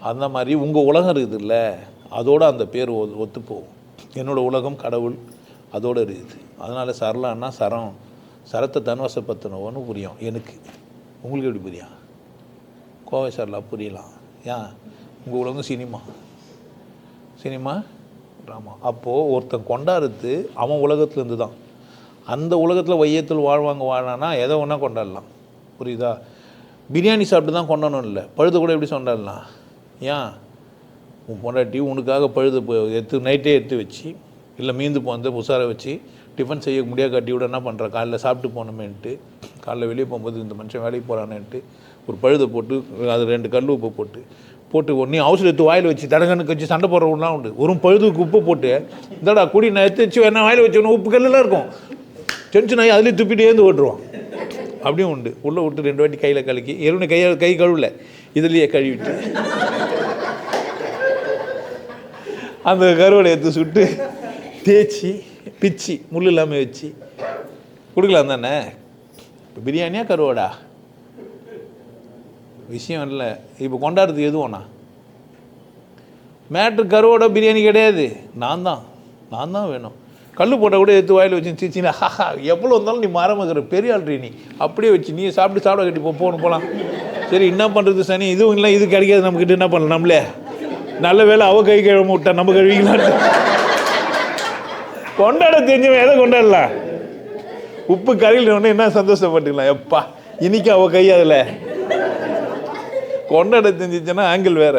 அந்த மாதிரி உங்கள் உலகம் இருக்குதுல்ல அதோட அந்த பேர் ஒ ஒத்து போகும் என்னோடய உலகம் கடவுள் அதோடு இருக்குது. அதனால் சரளான்னா சரம் சரத்தை தன்வசப்படுத்தினவன்னு புரியும் எனக்கு. உங்களுக்கு எப்படி புரியும்? கோவை சரலா புரியலாம். ஏன்? உங்கள் உலகம் சினிமா. சினிமா? ட்ராமா அப்போது ஒருத்தன் கொண்டாடுறது அவன் உலகத்துலேருந்து தான். அந்த உலகத்தில் வையத்தில் வாழ்வாங்க வாழானா எதை ஒன்றா கொண்டாடலாம். புரியுதா? பிரியாணி சாப்பிட்டு தான் கொண்டாடணும் இல்லை பழுது கூட எப்படி கொண்டாடலாம்? ஏன் உன் பொண்டாட்டி உனக்காக பழுது போ- எடுத்து நைட்டே எடுத்து வச்சு இல்லை மீந்து போந்து உசார வச்சு டிஃபன் செய்ய முடியாது கட்டி விட என்ன பண்ணுற காலைல சாப்பிட்டு போனோமேன்ட்டு காலைல வெளியே போகும்போது இந்த மனுஷன் வேலைக்கு போகிறானேன்ட்டு ஒரு பழுதை போட்டு அது ரெண்டு கல் உப்பு போட்டு போட்டு ஒன்றே அவசரம் எடுத்து வாயில் வச்சு தடங்கனுக்கு வச்சு சண்டை போடுறவங்களாம் உண்டு. ஒரு பழுதுக்கு உப்பு போட்டு இந்தடா குடி நான் எடுத்து வச்சு என்ன வாயில் வச்சு உப்பு கல்லெல்லாம் இருக்கும். டென்ஷன் ஆகி அதுலேயும் துப்பிட்டு ஏந்து ஓட்டுருவான். அப்படியும் உண்டு. உள்ளே விட்டு ரெண்டு வாட்டி கையில் கலக்கி எருணை கையில் கை கழுவல. இதுலேயே கழுவிட்டு. அந்த கருவடை எடுத்து சுட்டு தேய்ச்சி பிச்சி முள் இல்லாமல் வச்சு கொடுக்கலாம் தானே? இப்போ பிரியாணியா கருவாடா? விஷயம் இல்லை. இப்போ கொண்டாடுறது எதுவோண்ணா மேட்ரு கருவோட பிரியாணி கிடையாது. நான் தான். நான் தான் வேணும். கல் போட்டால் கூட எடுத்து வாயில் வச்சு சீச்சினா ஹஹா எவ்வளோ இருந்தாலும் நீ மரமகிற பெரிய ஆள்றி நீ. அப்படியே வச்சு நீ சாப்பிட்டு சாப்பிட கட்டி போ போகணும் போகலாம். சரி என்ன பண்ணுறது சனி? இதுவும் இல்லை இது கிடைக்காது நம்மக்கிட்ட என்ன பண்ணலாம் நம்மளே? நல்ல வேலை அவ கை கிழமை விட்டா நம்ம கழுவிங்களான்னு கொண்டாட தெரிஞ்சவன் எதை கொண்டாடலாம் உப்பு கரையில் உடனே என்ன சந்தோஷப்பட்டுக்கலாம் எப்பா இன்னைக்கு அவ கை அதில். கொண்டாட தெரிஞ்சிச்சுன்னா ஆங்கிள் வேற.